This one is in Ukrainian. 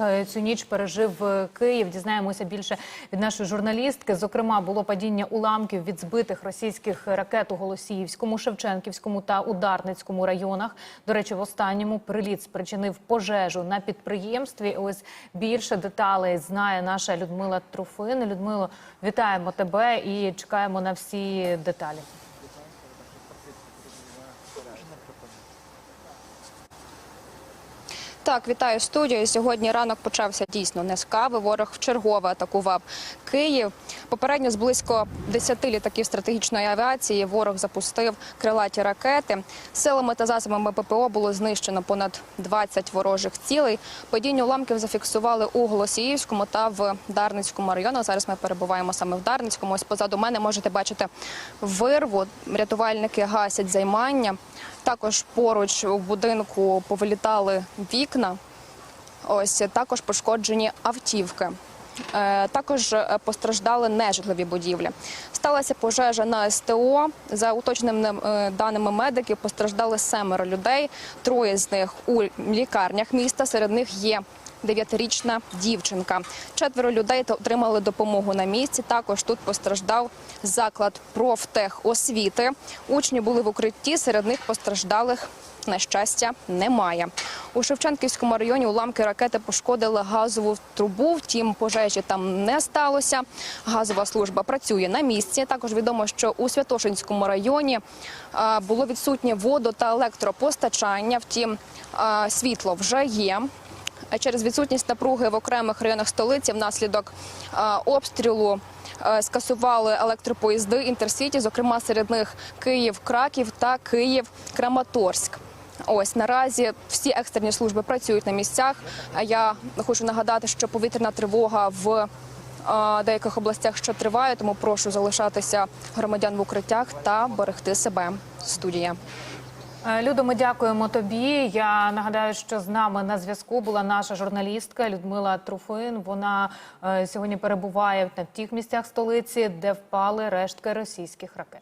е, цю ніч пережив е, Київ. Дізнаємося більше від нашої журналістки. Зокрема, було падіння уламків від збитих російських ракет у Голосіївському, Шевченківському та Ударницькому районах. До речі, в останньому приліт спричинив пожежу на підприємстві. Ось більше деталей знає наша Людмила Труфин. Людмило, вітаємо тебе і чекаємо на всі деталі. Так, вітаю студію. Сьогодні ранок почався дійсно не з кави. Ворог вчергове атакував Київ. Попередньо з близько 10 літаків стратегічної авіації ворог запустив крилаті ракети. Силами та засобами ППО було знищено понад 20 ворожих цілей. Падіння уламків зафіксували у Голосіївському та в Дарницькому районах. Зараз ми перебуваємо саме в Дарницькому. Ось позаду мене можете бачити вирву. Рятувальники гасять займання. Також поруч у будинку повилітали вікна. Ось також пошкоджені автівки. Е, Також е, постраждали нежитлові будівлі. Сталася пожежа на СТО. За уточненими е, даними медиків, постраждали семеро людей. Троє з них у лікарнях міста. Серед них є дев'ятирічна дівчинка. Четверо людей отримали допомогу на місці. Також тут постраждав заклад профтехосвіти. Учні були в укритті. Серед них постраждалих на щастя немає. У Шевченківському районі уламки ракети пошкодили газову трубу. Втім, пожежі там не сталося. Газова служба працює на місці. Також відомо, що у Святошинському районі було відсутнє воду та електропостачання. Втім, світло вже є. Через відсутність напруги в окремих районах столиці внаслідок обстрілу скасували електропоїзди інтерсіті, зокрема серед них Київ-Краків та Київ-Краматорськ. Ось наразі всі екстрені служби працюють на місцях. Я хочу нагадати, що повітряна тривога в деяких областях ще триває, тому прошу залишатися громадян в укриттях та берегти себе. Студія. Е, Людо, ми дякуємо тобі. Я нагадаю, що з нами на зв'язку була наша журналістка Людмила Труфин. Вона е, сьогодні перебуває на тих місцях столиці, де впали рештки російських ракет.